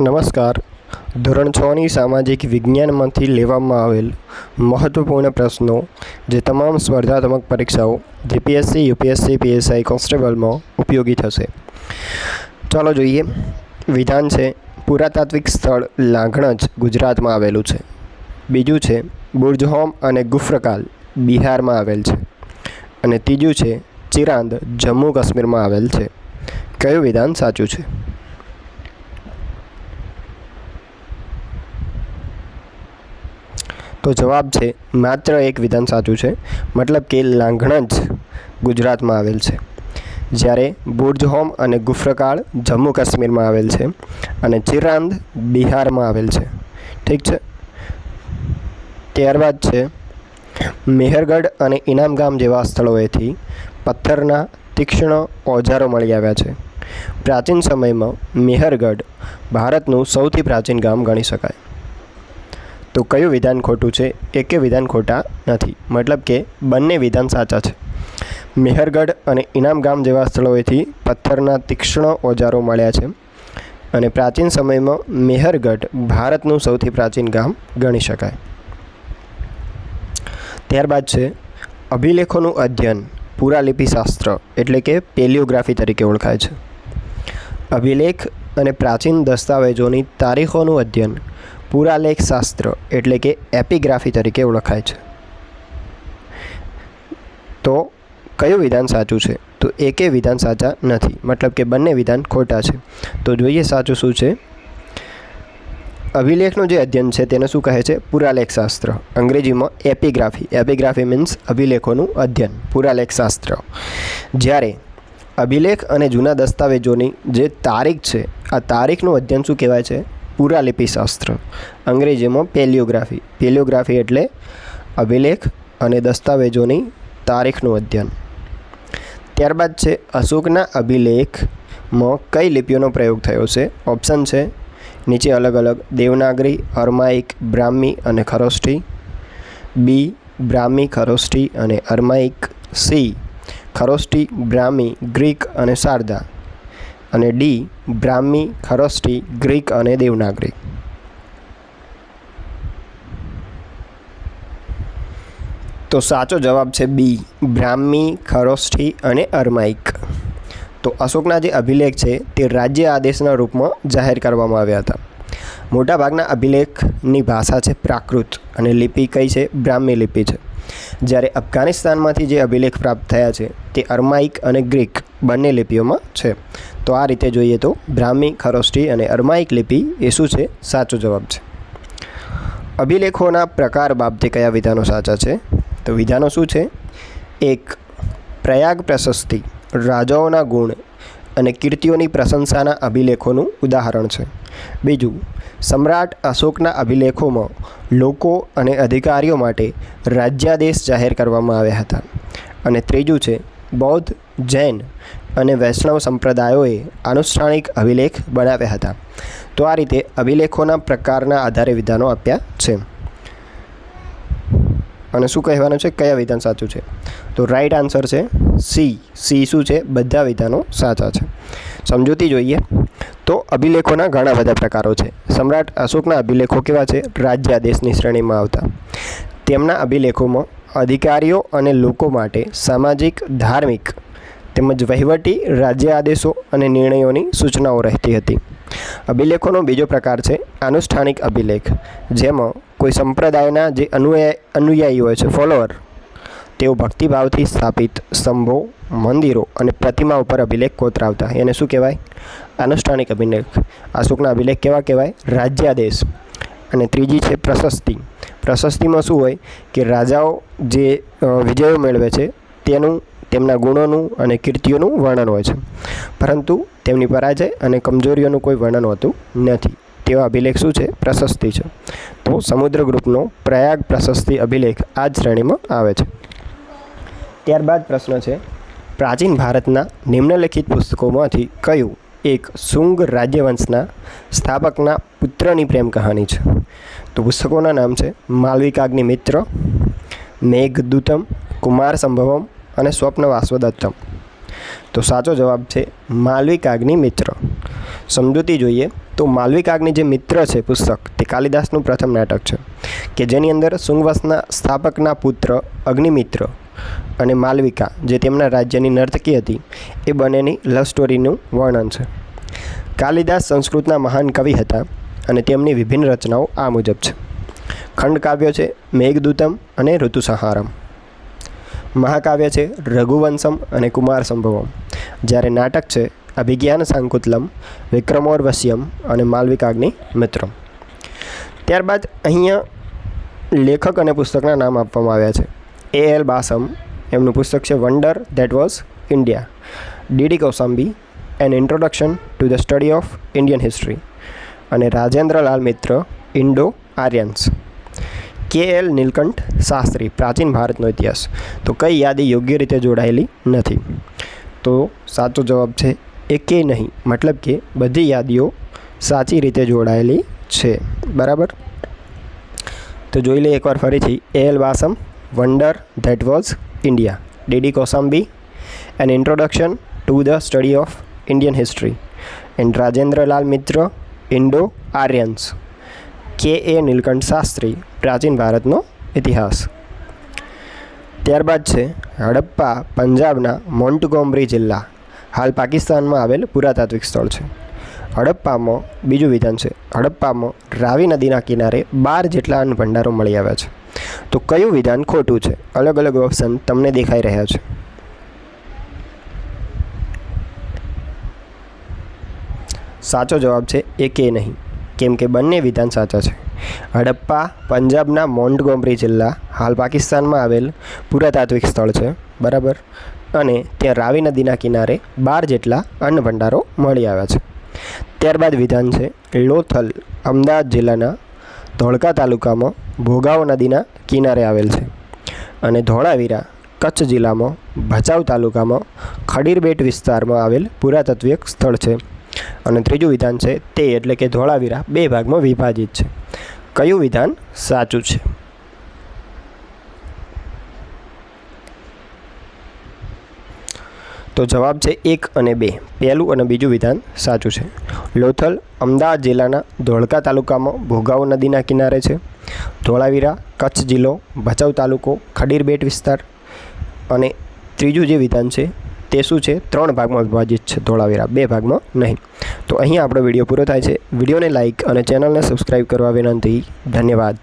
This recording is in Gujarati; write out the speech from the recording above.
નમસ્કાર. ધોરણ છની સામાજિક વિજ્ઞાનમાંથી લેવામાં આવેલ મહત્ત્વપૂર્ણ પ્રશ્નો જે તમામ સ્પર્ધાત્મક પરીક્ષાઓ જીપીએસસી, યુપીએસસી, પીએસઆઈ, કોન્સ્ટેબલમાં ઉપયોગી થશે. ચાલો જોઈએ. વિધાન છે પુરાતાત્વિક સ્થળ લાંઘણજ ગુજરાતમાં આવેલું છે. બીજું છે બુર્જહોમ અને ગુફ્રકાલ બિહારમાં આવેલ છે. અને ત્રીજું છે ચિરાંદ, જમ્મુ કાશ્મીરમાં આવેલ છે. કયું વિધાન સાચું છે? તો જવાબ છે, માત્ર એક વિધાન સાચું છે, મતલબ કે લાંઘણ જ ગુજરાતમાં આવેલ છે. જ્યારે બુર્જ હોમ અને ગુફ્રકાળ જમ્મુ કાશ્મીરમાં આવેલ છે અને ચિરાંદ બિહારમાં આવેલ છે. ઠીક છે? ત્યારબાદ છે, મેહરગઢ અને ઇનામગામ જેવા સ્થળોએથી પથ્થરના તીક્ષ્ણ ઓજારો મળી આવ્યા છે. પ્રાચીન સમયમાં મેહરગઢ ભારતનું સૌથી પ્રાચીન ગામ ગણી શકાય. તો કયું વિધાન ખોટું છે એકે વિધાન ખોટા નથી? મતલબ કે બંને વિધાન સાચા છે. મેહરગઢ અને ઇનામ ગામ જેવા સ્થળોએથી પથ્થરના તીક્ષ્ણ ઓજારો મળ્યા છે અને પ્રાચીન સમયમાં મેહરગઢ ભારતનું સૌથી પ્રાચીન ગામ ગણી શકાય. ત્યારબાદ છે અભિલેખોનું અધ્યયન પુરાલિપિશાસ્ત્ર એટલે કે પેલિયોગ્રાફી તરીકે ઓળખાય છે. અભિલેખ અને પ્રાચીન દસ્તાવેજોની તારીખોનું અધ્યયન પુરાલેખ શાસ્ત્ર એટલે કે એપિગ્રાફી તરીકે ઓળખાય છે. તો કયું વિધાન સાચું છે? તો એકે વિધાન સાચા નથી, મતલબ કે બંને વિધાન ખોટા છે. તો જોઈએ સાચું શું છે? અભિલેખનું જે અધ્યયન છે તેને શું કહે છે? પુરાલેખ શાસ્ત્ર. અંગ્રેજીમાં એપિગ્રાફી. એપિગ્રાફી મીન્સ અભિલેખોનું અધ્યયન. પુરાલેખ શાસ્ત્ર. જ્યારે અભિલેખ અને જૂના દસ્તાવેજોની જે તારીખ છે, આ તારીખનું અધ્યયન શું કહેવાય છે? પુરાલિપિ શાસ્ત્ર અંગ્રેજીમાં પેલિયોગ્રાફી. પેલિયોગ્રાફી એટલે અભિલેખ અને દસ્તાવેજોની તારીખનું અધ્યયન. ત્યારબાદ છે, અશોકના અભિલેખમાં કઈ લિપિઓનો પ્રયોગ થયો છે? ઓપ્શન છે, નીચે અલગ અલગ, દેવનાગરી, અરમાઇક, બ્રાહ્મી અને ખરોષ્ઠી. બી, બ્રાહ્મી, ખરોષ્ઠી અને Aramaic. C, Kharoshthi, Brahmi, Greek અને શારદા. અને ડી, બ્રાહ્મી ખરોષ્ઠી ગ્રીક અને દેવનાગરી. તો સાચો જવાબ છે બી, બ્રાહ્મી ખરોષ્ઠી અને અરમાઇક. તો અશોકના જે અભિલેખ છે તે રાજ્ય આદેશના રૂપમાં જાહેર કરવામાં આવ્યા હતા. મોટાભાગના અભિલેખની ભાષા છે પ્રાકૃત અને લિપિ કઈ છે? બ્રાહ્મી લિપિ છે. જ્યારે અફઘાનિસ્તાનમાંથી જે અભિલેખ પ્રાપ્ત થયા છે તે અરમાઇક અને ગ્રીક બંને લિપિઓમાં છે. તો આ રીતે જોઈએ તો બ્રાહ્મી, ખરોષ્ઠી અને અરમાઇક લિપિ એ શું છે? સાચો જવાબ છે. અભિલેખોના પ્રકાર બાબતે કયા વિધાનો સાચા છે? તો વિધાનો શું છે? એક, પ્રયાગ પ્રશસ્તિ, રાજાઓના ગુણ અને કીર્તિઓની પ્રશંસાના અભિલેખોનું ઉદાહરણ છે. બીજું, સમ્રાટ અશોકના અભિલેખોમાં લોકો અને અધિકારીઓ માટે રાજ્યાદેશ જાહેર કરવામાં આવ્યા હતા. અને ત્રીજું છે, બૌદ્ધ જૈન અને વૈષ્ણવ સંપ્રદાયોએ આનુષ્ઠાનિક અભિલેખ બનાવ્યા હતા. તો આ રીતે અભિલેખોના પ્રકારના આધારે વિધાનો આપ્યા છે. અને શું કહેવાનું છે? કયા વિધાન સાચું છે? તો રાઈટ આન્સર છે સી. સી શું છે? બધા વિધાનો સાચા છે. સમજૂતી જોઈએ. તો અભિલેખોના ઘણા બધા પ્રકારો છે. સમ્રાટ અશોકના અભિલેખો કેવા છે? રાજ્યાદેશની શ્રેણીમાં આવતા. તેમના અભિલેખોમાં અધિકારીઓ અને લોકો માટે સામાજિક, ધાર્મિક તેમજ વહીવટી, રાજ્ય આદેશો અને નિર્ણયોની સૂચનાઓ રહેતી હતી. અભિલેખોનો બીજો પ્રકાર છે આનુષ્ઠાનિક અભિલેખ, જેમાં કોઈ સંપ્રદાયના જે અનુયા અનુયાયી હોય છે ફોલોઅર તેઓ ભક્તિભાવથી સ્થાપિત સ્તંભો, મંદિરો અને પ્રતિમા ઉપર અભિલેખ કોતરાવતા એને શું કહેવાય? આનુષ્ઠાનિક અભિલેખ. અશોકના અભિલેખ કેવા કહેવાય? રાજ્યાદેશ અને ત્રીજી છે પ્રશસ્તિ. પ્રશસ્તિમાં શું હોય કે રાજાઓ જે વિજયો મેળવે છે, તેનું તેમના ગુણોનું અને કીર્તિઓનું વર્ણન હોય છે. પરંતુ તેમની પરાજય અને કમજોરીઓનું કોઈ વર્ણન હોતું નથી. તેવા અભિલેખ શું છે? પ્રશસ્તિ છે. તો સમુદ્ર ગ્રુપનો પ્રયાગ પ્રશસ્તિ અભિલેખ આ જ શ્રેણીમાં આવે છે. ત્યારબાદ પ્રશ્ન છે, પ્રાચીન ભારતના નિમ્નલિખિત પુસ્તકોમાંથી કયું એક શુંગ રાજ્યવંશના સ્થાપકના પુત્રની પ્રેમ કહાની છે? તો પુસ્તકોના નામ છે માલવિકાગ્નિ મિત્ર મેઘદૂતમ કુમાર સંભવમ અને સ્વપ્ન વાસ્વદત્તમ તો સાચો જવાબ છે માલવિકાગ્નિ મિત્ર. સમજૂતી જોઈએ તો માલવિકાગ્નિ જે મિત્ર છે પુસ્તક તે કાલિદાસનું પ્રથમ નાટક છે, કે જેની અંદર શુંગવંશના સ્થાપકના પુત્ર અગ્નિમિત્ર અને માલવિકા, જે તેમના રાજ્યની નર્તકી હતી, એ બંનેની લવ સ્ટોરીનું વર્ણન છે. કાલિદાસ સંસ્કૃતના મહાન કવિ હતા અને તેમની વિભિન્ન રચનાઓ આ મુજબ છે. ખંડકાવ્ય છે મેઘદૂતમ અને ઋતુસંહારમ. મહાકાવ્ય છે રઘુવંશમ અને કુમાર સંભવમ જ્યારે નાટક છે અભિજ્ઞાન સાંકુતલમ, વિક્રમોર્વશ્યમ અને માલવિકાગ્નિ મિત્રમ. ત્યારબાદ અહીંયા લેખક અને પુસ્તકના નામ આપવામાં આવ્યા છે. A L Basham. એમનું પુસ્તક છે wonder that was India D D Kosambi an introduction to the study of Indian history અને રાજેન્દ્રલાલ મિત્ર ઇન્ડો આર્યન્સ કે એલ નીલકંઠ શાસ્ત્રી પ્રાચીન ભારતનો ઇતિહાસ. તો કઈ યાદી યોગ્ય રીતે જોડાયેલી નથી? તો સાચો જવાબ છે એ કે નહીં. મતલબ કે બધી યાદીઓ સાચી રીતે જોડાયેલી છે. બરાબર? તો જોઈ લઈએ એકવાર ફરીથી. A L Basham wonder that was India. D D Kosambi, an introduction to the study of Indian history. And Rajendralal Mitra, Indo Aryans. કે. એ. નીલકંઠ શાસ્ત્રી, પ્રાચીન ભારતનો ઇતિહાસ. ત્યારબાદ છે હડપ્પા, પંજાબના મોન્ટગોમરી જિલ્લા. હાલ પાકિસ્તાનમાં આવેલ પુરાતાત્વિક સ્થળ છે. હડપ્પામાં બીજું વિધાન છે. હડપ્પામાં રાવી નદીના કિનારે બાર જેટલા અન્ન ભંડારો મળી આવ્યા છે. તો કયું વિધાન ખોટું છે? અલગ અલગ ઓપ્શન તમને દેખાઈ રહ્યા છે. સાચો જવાબ છે એ કે નહીં. કેમ કે બંને વિધાન સાચા છે. હડપ્પા, પંજાબના મોન્ટગોમરી જિલ્લા હાલ પાકિસ્તાનમાં આવેલ પુરાતાત્વિક સ્થળ છે, બરાબર? અને ત્યાં રાવી નદીના કિનારે બાર જેટલા અન્ન ભંડારો મળી આવ્યા છે. ત્યારબાદ વિધાન છે, લોથલ, અમદાવાદ જિલ્લાના ધોળકા તાલુકામાં ભોગાવો નદીના કિનારે આવેલ છે. અને ધોળાવીરા, કચ્છ જિલ્લામાં ભચાઉ તાલુકામાં ખડીરબેટ વિસ્તારમાં આવેલ પુરાતત્વીય સ્થળ છે. અને ત્રીજું વિધાન છે તે એટલે કે ધોળાવીરા બે ભાગમાં વિભાજિત છે. કયું વિધાન સાચું છે? તો જવાબ છે એક અને બે. પહેલું અને બીજું વિધાન સાચું છે. લોથલ અમદાવાદ જિલ્લાના ધોળકા તાલુકામાં ભોગાવો નદીના કિનારે છે. ધોળાવીરા કચ્છ જિલ્લો ભચાઉ તાલુકો ખડીરબેટ વિસ્તાર. અને ત્રીજું જે વિધાન છે તે શું છે? ત્રણ ભાગમાં વિભાજિત છે. ધોળાવીરા બે ભાગમાં નહીં. તો અહીં આપણો વીડિયો પૂરો થાય છે. વિડીયોને લાઇક અને ચેનલને સબસ્ક્રાઈબ કરવા વિનંતી. ધન્યવાદ.